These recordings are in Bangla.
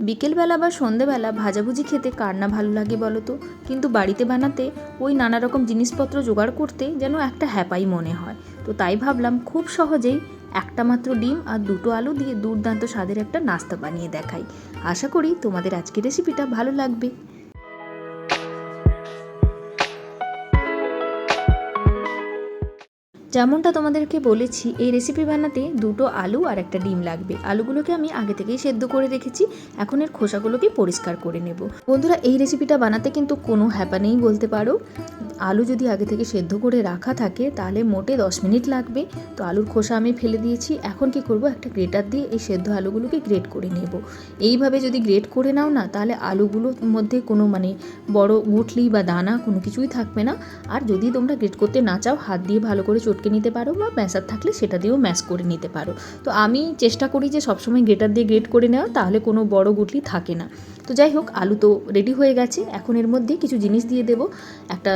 বিকেলবেলা বা সন্ধেবেলা ভাজাভুজি খেতে কার না ভালো লাগে বলো তো কিন্তু বাড়িতে বানাতে ওই নানা রকম জিনিসপত্র জোগাড় করতে যেন একটা হ্যাপাই মনে হয়। তো তাই ভাবলাম খুব সহজেই একটা মাত্র ডিম আর দুটো আলু দিয়ে দুর্দান্ত স্বাদের একটা নাস্তা বানিয়ে দেখাই। আশা করি তোমাদের আজকের রেসিপিটা ভালো লাগবে। যেমনটা তোমাদেরকে বলেছি, এই রেসিপি বানাতে দুটো আলু আর একটা ডিম লাগবে। আলুগুলোকে আমি আগে থেকেই সেদ্ধ করে রেখেছি, এখন এর খোসাগুলোকে পরিষ্কার করে নেব। বন্ধুরা, এই রেসিপিটা বানাতে কিন্তু কোনো হ্যাপা নেই বলতে পারো। আলু যদি আগে থেকে সেদ্ধ করে রাখা থাকে, তাহলে মোটে দশ মিনিট লাগবে। তো আলুর খোসা আমি ফেলে দিয়েছি, এখন কি করব? একটা গ্রেটার দিয়ে এই সেদ্ধ আলুগুলোকে গ্রেট করে নেব। এইভাবে যদি গ্রেট করে নাও না, তাহলে আলুগুলোর মধ্যে কোনো মানে বড় গুটলি বা দানা কোনো কিছুই থাকবে না। আর যদি তোমরা গ্রেট করতে না চাও, হাত দিয়ে ভালো করে চটকে নিতে পারো বা ম্যাশার থাকলে সেটা দিয়েও ম্যাশ করে নিতে পারো। তো আমি চেষ্টা করি যে সবসময় গ্রেটার দিয়ে গ্রেট করে নেওয়া, তাহলে কোনো বড় গুটলি থাকে না। তো যাই হোক, আলু তো রেডি হয়ে গেছে। এখন এর মধ্যে কিছু জিনিস দিয়ে দেবো। একটা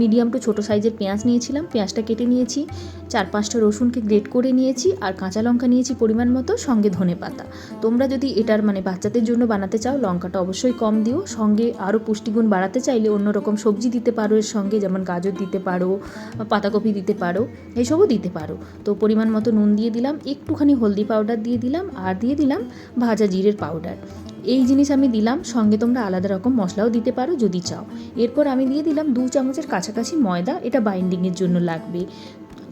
মিডিয়াম টু ছোটো সাইজের পেঁয়াজ নিয়েছিলাম। পেঁয়াজটা কেটে নিয়েছি। চার পাঁচটা রসুনকে গ্রেট করে নিয়েছি আর কাঁচা লঙ্কা নিয়েছি পরিমাণ মতো, সঙ্গে ধনে পাতা। তোমরা যদি এটার মানে বাচ্চাদের জন্য বানাতে চাও, লঙ্কাটা অবশ্যই কম দিও। সঙ্গে আরও পুষ্টিগুণ বাড়াতে চাইলে অন্য রকম সবজি দিতে পারো এর সঙ্গে, যেমন গাজর দিতে পারো পাতাকপি দিতে পারো, এইসবও দিতে পারো। তো পরিমাণ মতো নুন দিয়ে দিলাম, একটুখানি হলদি পাউডার দিয়ে দিলাম, আর দিয়ে দিলাম ভাজা জিরের পাউডার। এই জিনিস আমি দিলাম, সঙ্গে তোমরা আলাদা রকম মশলাও দিতে পারো যদি চাও। এরপর আমি দিয়ে দিলাম দু চামচের কাছাকাছি ময়দা, এটা বাইন্ডিংয়ের জন্য লাগবে।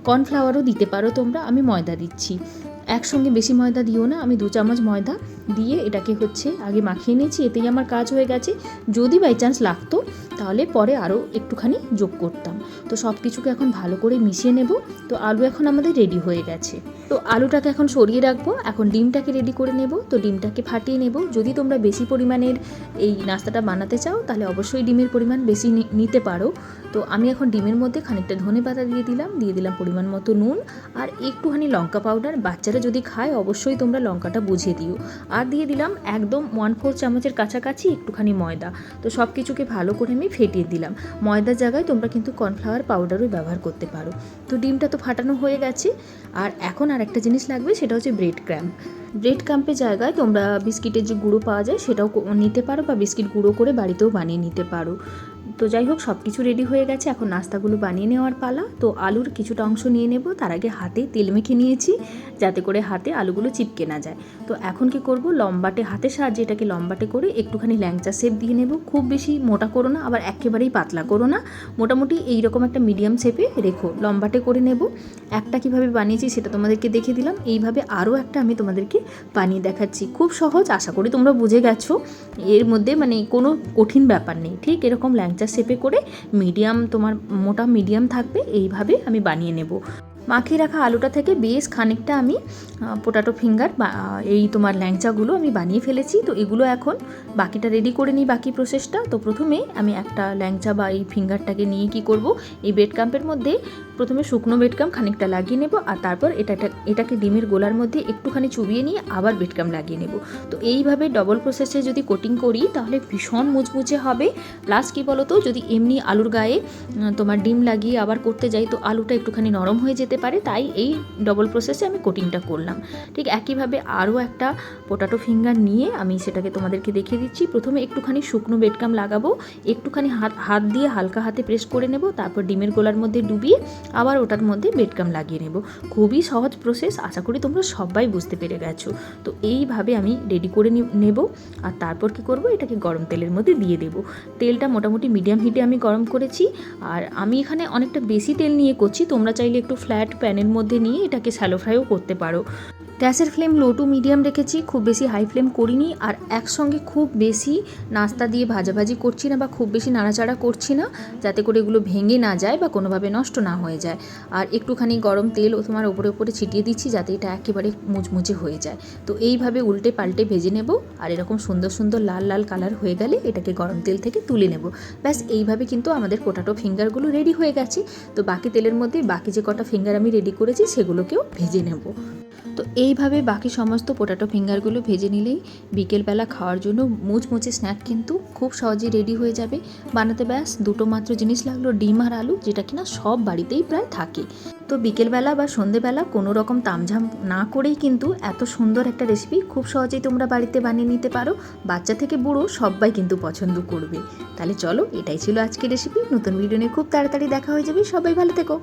কর্নফ্লাওয়ারও দিতে পারো তোমরা, আমি ময়দা দিচ্ছি। একসঙ্গে বেশি ময়দা দিও না, আমি দু চামচ ময়দা দিয়ে এটাকে হচ্ছে আগে মাখিয়ে নিয়েছি, এতেই আমার কাজ হয়ে গেছে। যদি বাই চান্স লাগতো, তাহলে পরে আরও একটুখানি যোগ করতাম। তো সব কিছুকে এখন ভালো করে মিশিয়ে নেব। তো আলু এখন আমাদের রেডি হয়ে গেছে। তো আলুটাকে এখন সরিয়ে রাখব। এখন ডিমটাকে রেডি করে নেব। তো ডিমটাকে ফাটিয়ে নেব। যদি তোমরা বেশি পরিমাণের এই নাস্তাটা বানাতে চাও, তাহলে অবশ্যই ডিমের পরিমাণ বেশি নিতে পারো। তো আমি এখন ডিমের মধ্যে খানিকটা ধনে পাতা দিয়ে দিলাম। দিয়ে দিলাম পরিমাণ মতো নুন। আর একটুখানি লঙ্কা পাউডার বাচ্চারা যদি খায়, অবশ্যই তোমরা লঙ্কাটা বুঝিয়ে দিও। আর দিয়ে দিলাম একদম ওয়ান ফোর চামচের কাছাকাছি একটুখানি ময়দা। তো সব কিছুকে ভালো করে আমি ফেটিয়ে দিলাম। ময়দার জায়গায় তোমরা কিন্তু কর্নফ্লাওয়ার পাউডারও ব্যবহার করতে পারো। তো ডিমটা তো ফাটানো হয়ে গেছে। আর এখন আর একটা জিনিস লাগবে, সেটা হচ্ছে ব্রেড ক্র্যাম্প ব্রেড ক্র্যাম্পের জায়গায় তোমরা বিস্কিটের যে গুঁড়ো পাওয়া যায়, সেটাও নিতে পারো বা বিস্কিট গুঁড়ো করে বাড়িতেও বানিয়ে নিতে পারো। তো যাই হোক সব কিছু রেডি হয়ে গেছে। এখন নাস্তাগুলো বানিয়ে নেওয়ার পালা। তো আলুর কিছুটা অংশ নিয়ে নেব। তার আগে হাতে তেল মেখে নিয়েছি, যাতে করে হাতে আলুগুলো চিপকে না যায়। তো এখন কি করব? লম্বাটে হাতের সাহায্যে এটাকে লম্বাটে করে একটুখানি ল্যাংচা শেপ দিয়ে নেব। খুব বেশি মোটা করো না, আবার একেবারেই পাতলা করো না। মোটামুটি এই রকম একটা মিডিয়াম শেপে রেখো, লম্বাটে করে নেব। একটা কীভাবে বানিয়েছি সেটা তোমাদেরকে দেখে দিলাম। এইভাবে আরও একটা আমি তোমাদেরকে বানিয়ে দেখাচ্ছি। খুব সহজ, আশা করি তোমরা বুঝে গেছো। এর মধ্যে মানে কোনো কঠিন ব্যাপার নেই। ঠিক এরকম ল্যাংচা শেপে করে মিডিয়াম তোমার মোটা মিডিয়াম থাকবে এইভাবে আমি বানিয়ে নেব। মাখিয়ে রাখা আলুটা থেকে বেশ খানিকটা আমি পোটাটো ফিঙ্গার বা এই তোমার ল্যাংচাগুলো আমি বানিয়ে ফেলেছি। তো এগুলো এখন বাকিটা রেডি করে নিই বাকি প্রসেসটা তো প্রথমে আমি একটা ল্যাংচা বা এই ফিঙ্গারটাকে নিয়ে কি করব? এই বেড কাম্পের মধ্যে প্রথমে শুকনো বেডকাম খানিকটা লাগিয়ে নেব আর তারপর এটা, এটা- এটাকে ডিমের গোলার মধ্যে একটুখানি চুবিয়ে নিয়ে আবার বেডকাম লাগিয়ে নেব। তো এইভাবে ডবল প্রসেসে যদি কোটিং করি তাহলে ভীষণ মুচমুচে হবে। প্লাস কী বলো তো যদি এমনি আলুর গায়ে তোমার ডিম লাগিয়ে আবার করতে যাই তো আলুটা একটুখানি নরম হয়ে যেতে পারে, তাই এই ডবল প্রসেসে আমি কোটিংটা করলাম। ঠিক একইভাবে আরও একটা পোটাটো ফিঙ্গার নিয়ে আমি সেটাকে তোমাদেরকে দেখিয়ে দিচ্ছি। প্রথমে একটুখানি শুকনো বেডকাম লাগাবো, একটুখানি হাত হাত দিয়ে হালকা হাতে প্রেস করে নেব, তারপর ডিমের গোলার মধ্যে ডুবিয়ে আবার ওটার মধ্যে বেডকাম লাগিয়ে নেব। খুবই সহজ প্রসেস আশা করি তোমরা সবাই বুঝতে পেরে গেছো। তো এইভাবে আমি রেডি করে নেব, আর তারপর কি করব, এটাকে গরম তেলের মধ্যে দিয়ে দেব। তেলটা মোটামুটি মিডিয়াম হিটে আমি গরম করেছি, আর আমি এখানে অনেকটা বেশি তেল নিয়ে করছি, তোমরা চাইলে একটু ফ্ল্যাট প্যানের মধ্যে নিয়ে এটাকে স্যালো ফ্রাইও করতে পারো। গ্যাসের ফ্লেম লো টু মিডিয়াম রেখেছি, খুব বেশি হাই ফ্লেম করিনি আর একসঙ্গে খুব বেশি নাস্তা দিয়ে ভাজাভাজি করছি না বা খুব বেশি নাড়াচাড়া করছি না, যাতে করে এগুলো ভেঙে না যায় বা কোনোভাবে নষ্ট না হয়ে যায়। আর একটুখানি গরম তেল ও তোমার ওপরে ওপরে ছিটিয়ে দিচ্ছি যাতে এটা একেবারে মুচমুচে হয়ে যায়। তো এইভাবে উল্টে পাল্টে ভেজে নেব আর এরকম সুন্দর সুন্দর লাল লাল কালার হয়ে গেলে এটাকে গরম তেল থেকে তুলে নেব। ব্যাস, এইভাবে কিন্তু আমাদের পোটাটো ফিঙ্গারগুলো রেডি হয়ে গেছে। তো বাকি তেলের মধ্যে বাকি যে কটা ফিঙ্গার আমি রেডি করেছি সেগুলোকেও ভেজে নেব। তো এইভাবে বাকি সমস্ত পোটাটো ফিঙ্গারগুলো ভেজে নিলেই বিকেলবেলা খাওয়ার জন্য মুচমুচে স্ন্যাক কিন্তু খুব সহজেই রেডি হয়ে যাবে। বানাতে ব্যাস, দুটো মাত্র জিনিস লাগল, ডিম আর আলু, যেটা কিনা সব বাড়িতেই প্রায় থাকে। তো বিকেলবেলা বা সন্ধেবেলা কোনো রকম তামঝাম না করেই কিন্তু এত সুন্দর একটা রেসিপি খুব সহজেই তোমরা বাড়িতে বানিয়ে নিতে পারো। বাচ্চা থেকে বুড়ো সবাই কিন্তু পছন্দ করবে। তাহলে চলো, এটাই ছিল আজকের রেসিপি নতুন ভিডিও নিয়ে খুব তাড়াতাড়ি দেখা হয়ে যাবে। সবাই ভালো থেকো।